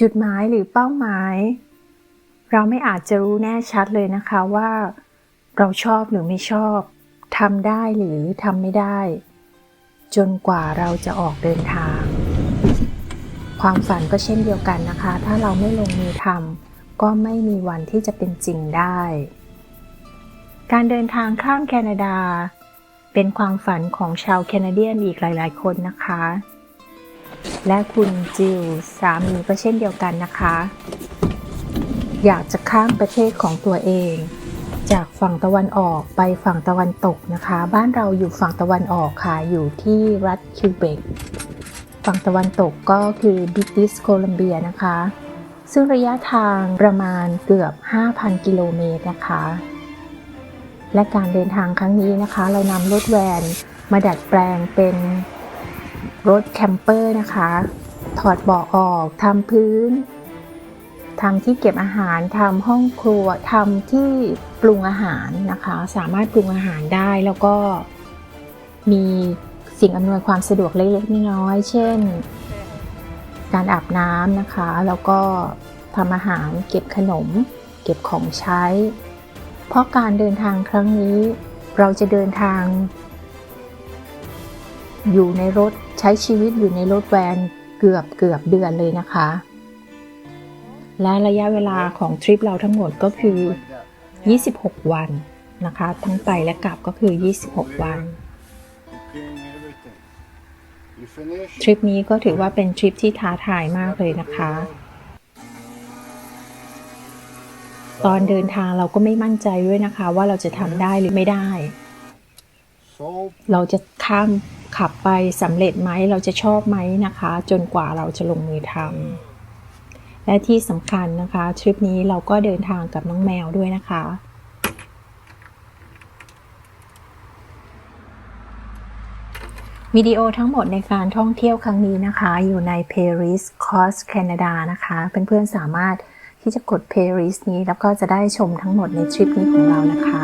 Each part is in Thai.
จุดหมายหรือเป้าหมาย เราไม่อาจจะรู้แน่ชัดเลยนะคะว่า เราชอบหรือไม่ชอบทำได้หรือทำไม่ได้ จนกว่าเราจะออกเดินทาง ความฝันก็เช่นเดียวกันนะคะ ถ้าเราไม่ลงมือทำก็ไม่มีวันที่จะเป็นจริงได้ การเดินทางข้ามแคนาดา เป็นความฝันของชาวแคนาเดียนอีกหลาย ๆ คนนะคะ และคุณจิลสามีก็เช่นเดียวกันนะคะ อยากจะข้ามประเทศของตัวเอง จากฝั่งตะวันออกไปฝั่งตะวันตกนะคะ บ้านเราอยู่ฝั่งตะวันออกค่ะ อยู่ที่รัฐคิวเบกฝั่งตะวันตกก็คือบิทิสโคลัมเบียนะคะ ซึ่งระยะทางประมาณเกือบ 5,000 กิโลเมตรนะคะ และการเดินทางครั้งนี้นะคะ เรานำรถแวนมาดัดแปลงเป็นรถแคมเปอร์นะคะ ถอดเบาะออกทำพื้นทำที่เก็บอาหารทำห้องครัวทำที่ปรุงอาหารนะคะ สามารถปรุงอาหารได้แล้วก็มีสิ่งอำนวยความสะดวกเล็กๆน้อยๆเช่น การอาบน้ำนะคะ แล้วก็ทำอาหารเก็บขนม เก็บของใช้ เพราะการเดินทางครั้งนี้ เราจะเดินทาง อยู่ในรถใช้ชีวิตอยู่ในรถแวนเกือบเกือบเดือนเลยนะคะ และระยะเวลาของทริปเราทั้งหมดก็คือ 26 วันนะคะ ทั้งไปและกลับก็คือ 26 วันทริปนี้ก็ถือว่าเป็นทริปที่ท้าทายมากเลยนะคะ ตอนเดินทางเราก็ไม่มั่นใจด้วยนะคะ ว่าเราจะทำได้หรือไม่ได้ เราจะข้ามขับไปสำเร็จไหมเราจะชอบไหมนะคะ จนกว่าเราจะลงมือทำและที่สำคัญนะคะทริปนี้เราก็เดินทางกับน้องแมวด้วยนะคะวิดีโอทั้งหมดในการท่องเที่ยวครั้งนี้นะคะ อยู่ใน Paris Cost Canada นะคะ เพื่อนๆสามารถ ที่จะกด Paris นี้แล้วก็จะได้ชมทั้งหมดในทริปนี้ของเรานะคะ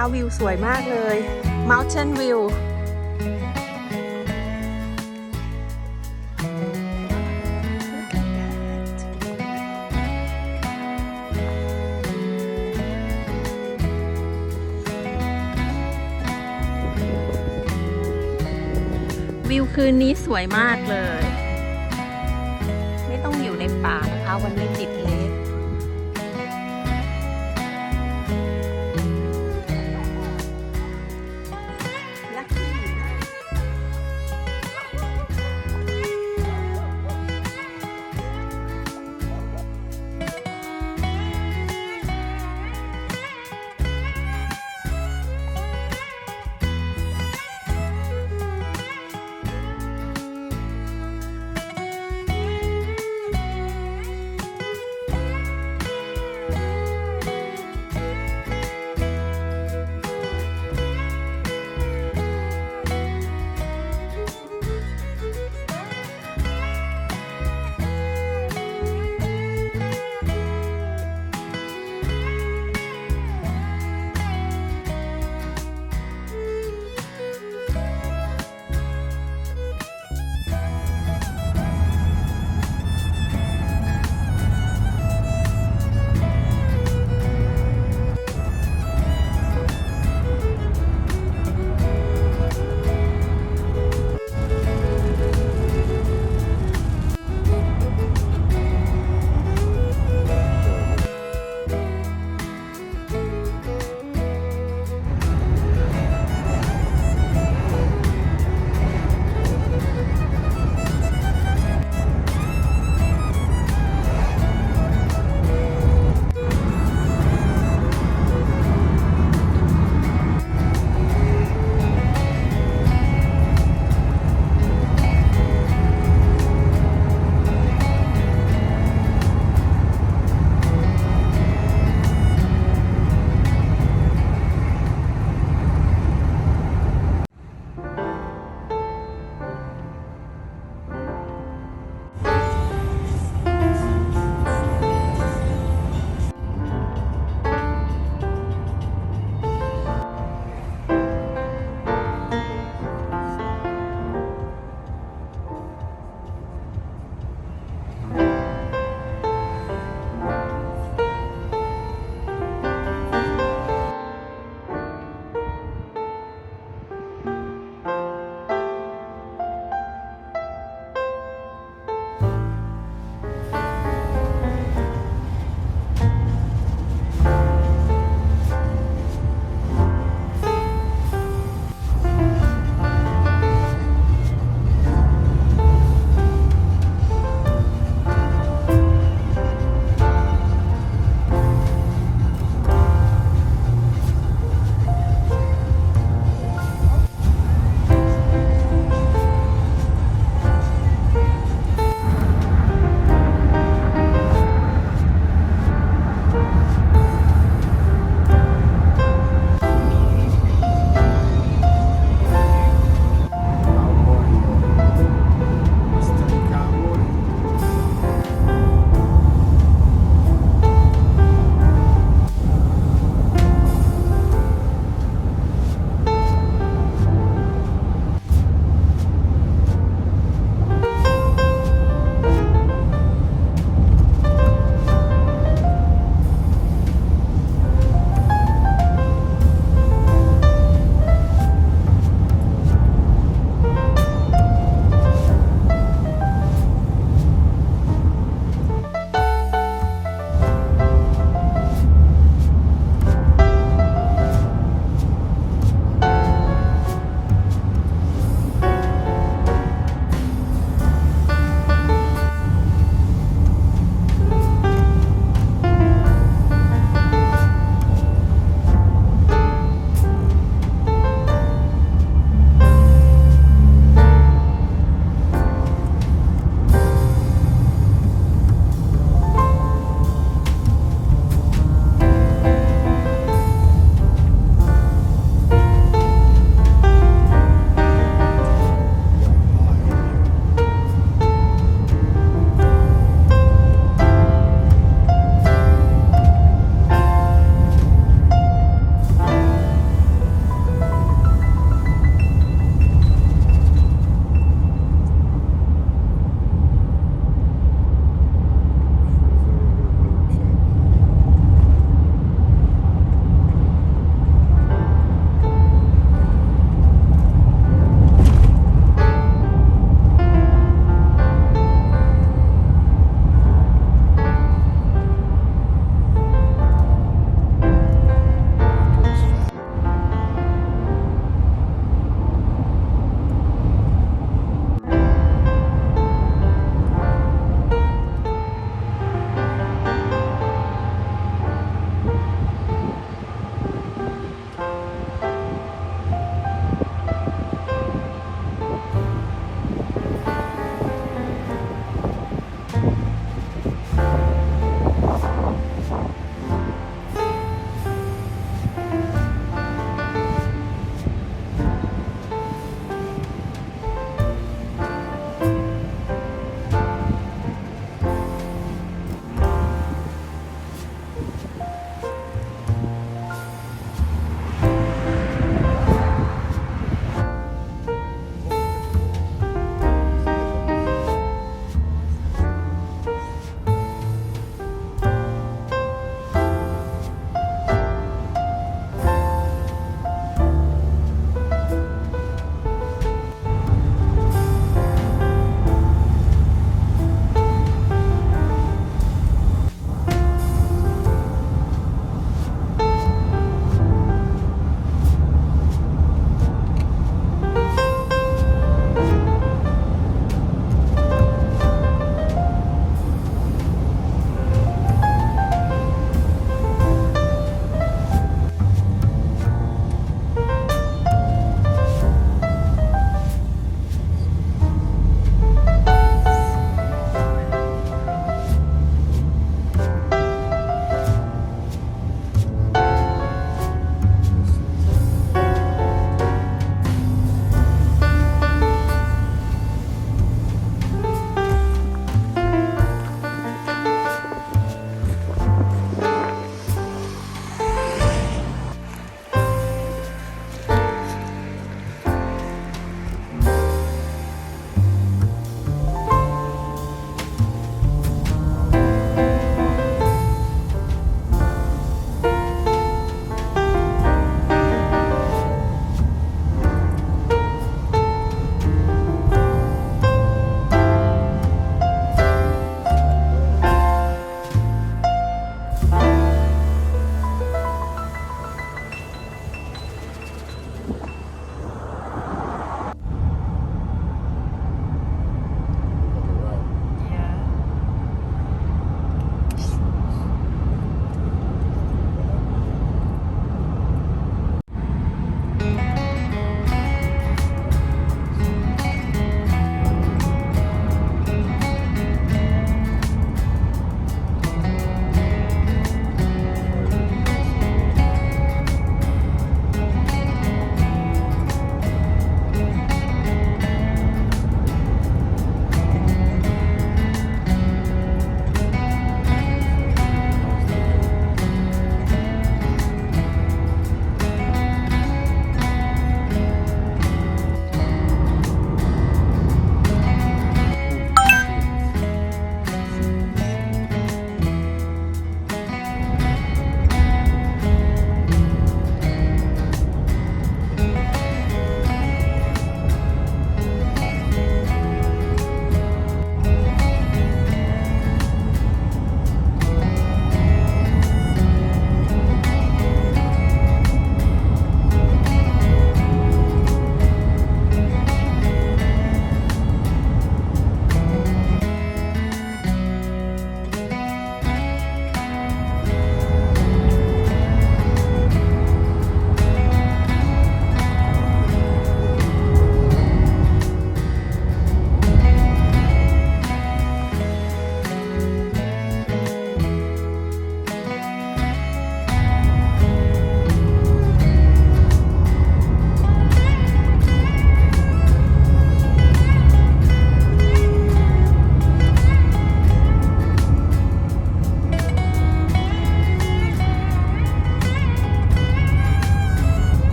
นะคะวิวสวยมากเลย Mountain View วิวคืนนี้สวยมากเลย ไม่ต้องอยู่ในป่านะคะ วันนี้ติด